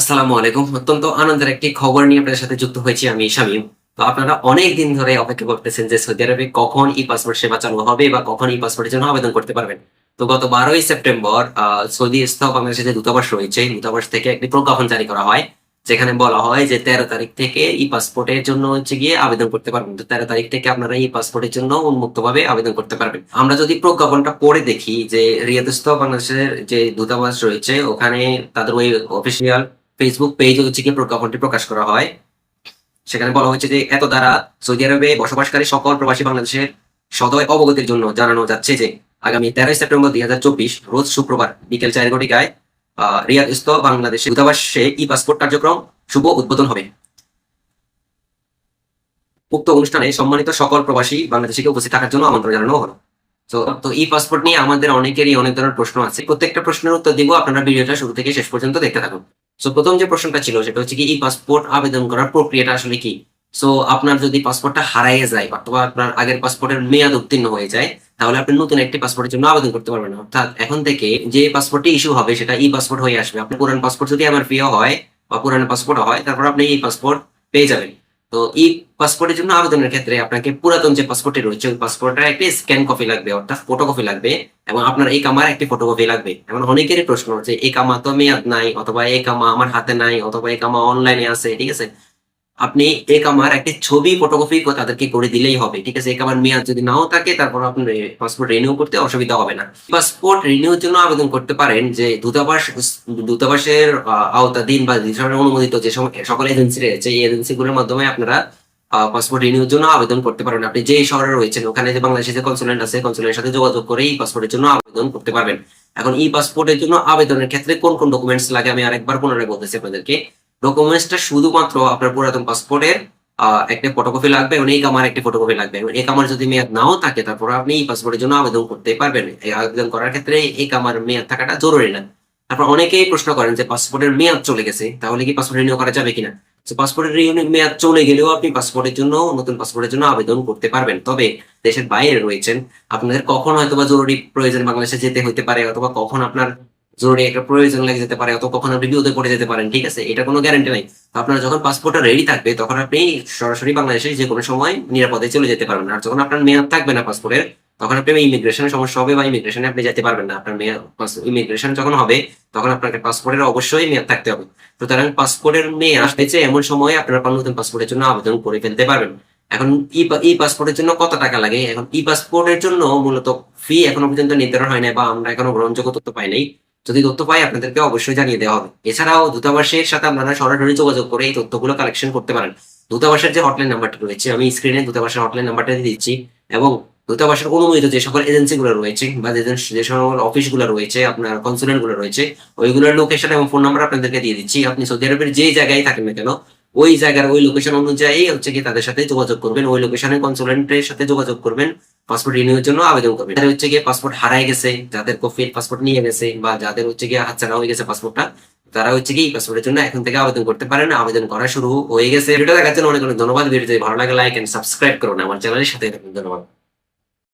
আসসালামু আলাইকুম। অত্যন্ত আনন্দের একটি খবর নিয়ে আপনাদের সাথে যুক্ত হয়েছি আমি শামীম। তো আপনারা অনেক দিন ধরে অপেক্ষা করতেছেন যে সৌদি আরবে কখন ই পাসপোর্ট সেবা চালু হবে বা কখন ই পাসপোর্টের জন্য আবেদন করতে পারবেন। তো গত বারোই সেপ্টেম্বর সৌদি স্থ বাংলাদেশের যে দূতাবাস রয়েছে দূতাবাস থেকে একটি প্রজ্ঞাপন জারি করা হয়, যেখানে বলা হয় যে তেরো তারিখ থেকে ই পাসপোর্টের জন্য হচ্ছে গিয়ে আবেদন করতে পারবেন। তো তেরো তারিখ থেকে আপনারা ই পাসপোর্টের জন্য উন্মুক্তভাবে আবেদন করতে পারবেন। আমরা যদি প্রজ্ঞাপনটা পড়ে দেখি যে রিয়াদস্থ বাংলাদেশের যে দূতাবাস রয়েছে, ওখানে তাদের ওই অফিসিয়াল ফেসবুক পেজ হচ্ছে প্রজ্ঞাপনটি প্রকাশ করা হয়। সেখানে বলা হয়েছে যে, এত দ্বারা সৌদি আরবে বসবাসকারী সকল প্রবাসী বাংলাদেশের সদয় অবগতির জন্য জানানো যাচ্ছে যে, আগামী তেরোই সেপ্টেম্বর দুই হাজার চব্বিশ, রোজ শুক্রবার বিকেল চার ঘটিকায় রিয়াদস্থ বাংলাদেশে দূতাবাসে ই পাসপোর্ট কার্যক্রম শুভ উদ্বোধন হবে। উক্ত অনুষ্ঠানে সম্মানিত সকল প্রবাসী বাংলাদেশিকে উপস্থিত থাকার জন্য আমন্ত্রণ জানানো হলো। তো তো ই পাসপোর্ট নিয়ে আমাদের অনেকেরই অনেক ধরনের প্রশ্ন আছে। প্রত্যেকটা প্রশ্নের উত্তর দিব, আপনারা ভিডিওটা শুরু থেকে শেষ পর্যন্ত দেখতে থাকুন। সো প্রথম যে প্রশ্নটা ছিল, সেটা হচ্ছে কি ই পাসপোর্ট আবেদন করার প্রক্রিয়াটা আসলে কি? সো আপনার যদি পাসপোর্টটা হারিয়ে যায়, অথবা আপনার আগের পাসপোর্টের মেয়াদ উত্তীর্ণ হয়ে যায়, তাহলে আপনি নতুন একটি পাসপোর্টের জন্য আবেদন করতে পারবেন। অর্থাৎ এখন থেকে যে পাসপোর্টটি ইস্যু হবে, সেটা ই পাসপোর্ট হয়ে আসবে। আপনার পুরান পাসপোর্ট যদি আমার প্রিয় হয়, বা পুরান পাসপোর্ট হয়, তারপর আপনি এই পাসপোর্ট পেয়ে যাবেন। তো ই পাসপোর্টের জন্য আবেদনের ক্ষেত্রে আপনাকে পুরাতন যে পাসপোর্টটি রয়েছে, ওই পাসপোর্টের একটি স্ক্যান কপি লাগবে, অর্থাৎ ফটো কপি লাগবে এবং আপনার এই কামার একটি ফটোকপি লাগবে। এমন অনেকেরই প্রশ্ন হচ্ছে এই কামা তো মেয়াদ নাই, অথবা এই কামা আমার হাতে নাই, অথবা এই কামা অনলাইনে আছে। ঠিক আছে? আপনি এই কামার একটি ছবি ফটোকপি তাদেরকে করে দিলেই হবে, ঠিক আছে? এই কামার মেয়াদ যদি নাও থাকে, তারপর আপনি পাসপোর্ট রিনিউ করতে অসুবিধা হবে না। পাসপোর্ট রিনিউর জন্য আবেদন করতে পারেন যে দূতাবাস, দূতাবাসের আওতাধীন বা অনুমোদিত যে সকল এজেন্সি রয়েছে, এই এজেন্সিগুলোর মাধ্যমে আপনারা পাসপোর্ট রিনিউর জন্য আবেদন করতে পারবেন আপনি যেই শহরে রয়েছেন, ওখানে যে বাংলাদেশের যে কনসুলেন্ট আছে কনসুলেন্টের সাথে যোগাযোগ করে এই পাসপোর্টের জন্য আবেদন করতে পারবেন। এখন ই পাসপোর্টের জন্য আবেদনের ক্ষেত্রে কোন কোন ডকুমেন্টস লাগে? আমি আরেকবার পুনরায় বলতেছি আপনাদেরকে। ডকুমেন্টসটা শুধুমাত্র আপনার পুরাতন পাসপোর্টের একটা ফটোকপি লাগবে, এবং এই কামার একটি ফটোকপি লাগবে। এবং এই কামার যদি মেয়াদ নাও থাকে, তারপর আপনি এই পাসপোর্টের জন্য আবেদন করতে পারবেন। এই আবেদন করার ক্ষেত্রে এই কামার মেয়াদ থাকাটা জরুরি না। তারপর অনেকেই প্রশ্ন করেন যে পাসপোর্টের মেয়াদ চলে গেছে, তাহলে কি পাসপোর্ট রিনিউ করা যাবে কিনা? পাসপোর্টের রিনিউ মেয়াদ চলে গেলেও আপনি পাসপোর্টের জন্য, নতুন পাসপোর্টের জন্য আবেদন করতে পারবেন। তবে দেশের বাইরে রয়েছেন, আপনাদের কখন হয়তো বা জরুরি প্রয়োজন বাংলাদেশে যেতে হইতে পারে, অথবা কখন আপনার জরুরি একটা প্রয়োজন লেগে যেতে পারে, অথবা কখন আপনি বিপদে পড়ে যেতে পারেন, ঠিক আছে? এটা কোনো গ্যারান্টি নাই। আপনার যখন পাসপোর্টটা রেডি থাকবে, তখন আপনি সরাসরি বাংলাদেশে যে কোনো সময় নিরাপদে চলে যেতে পারবেন। আর যখন আপনার মেয়াদ থাকবে না পাসপোর্টের তখন আপনি ইমিগ্রেশনের সমস্যা হবে বা ইমিগ্রেশনে আপনি যেতে পারবেন না। আপনার মেয়াদ ইমিগ্রেশন যখন হবে, তখন আপনাকে পাসপোর্টের অবশ্যই মেয়াদ থাকতে হবে। সুতরাং পাসপোর্টের মেয়াদ আসতেছে এমন সময় আপনারা নতুন পাসপোর্টের জন্য আবেদন করে ফেলতে পারবেন। এখন ই পাসপোর্টের জন্য কত টাকা লাগে? এখন ই পাসপোর্টের জন্য মূলত ফি এখনও পর্যন্ত নির্ধারণ হয় নাই বা আমরা এখনও গ্রহণযোগ্য তথ্য পাই নাই। যদি তথ্য পাই, আপনাদেরকে অবশ্যই জানিয়ে দেওয়া হবে। এছাড়াও দূতাবাসের সাথে আপনারা সরাসরি যোগাযোগ করে এই তথ্যগুলো কালেকশন করতে পারেন। দূতাবাসের যে হটলাইন নাম্বারটা রয়েছে, আমি স্ক্রিনে দূতাবাসের হটলাইন নাম্বারটা দিয়ে দিচ্ছি এবং দূতাবাসের অনুমোদিত যে সকল এজেন্সিগুলো রয়েছে বা যে সকল অফিসগুলো রয়েছে, আপনার কনসুলেটগুলো রয়েছে, ওইগুলোর লোকেশন এবং ফোন নাম্বার আপনাদেরকে দিয়ে দিচ্ছি। আপনি সৌদি আরবের যে জায়গায় থাকেন না কেন, ওই জায়গার ওই লোকেশন অনুযায়ী হচ্ছে কি তাদের সাথে যোগাযোগ করবেন, ওই লোকেশনে কনসুলেন্টের সাথে যোগাযোগ করবেন। পাসপোর্ট রিনিউর জন্য আবেদন করবে। যাদের হচ্ছে গিয়ে পাসপোর্ট হারাই গেছে, যাদের কফিল পাসপোর্ট নিয়ে গেছে বা যাদের হচ্ছে গিয়ে হাতছাড়া হয়ে গেছে পাসপোর্টটা তারা হচ্ছে কি পাসপোর্টের জন্য এখন থেকে আবেদন করতে পারেন আবেদন করা শুরু হয়ে গেছে। ভিডিও দেখার জন্য অনেক অনেক ধন্যবাদ। ভিডিও ভালো লাগে লাইক এন্ড সাবস্ক্রাইব করুন। আমার চ্যানেলের সাথে ধন্যবাদ।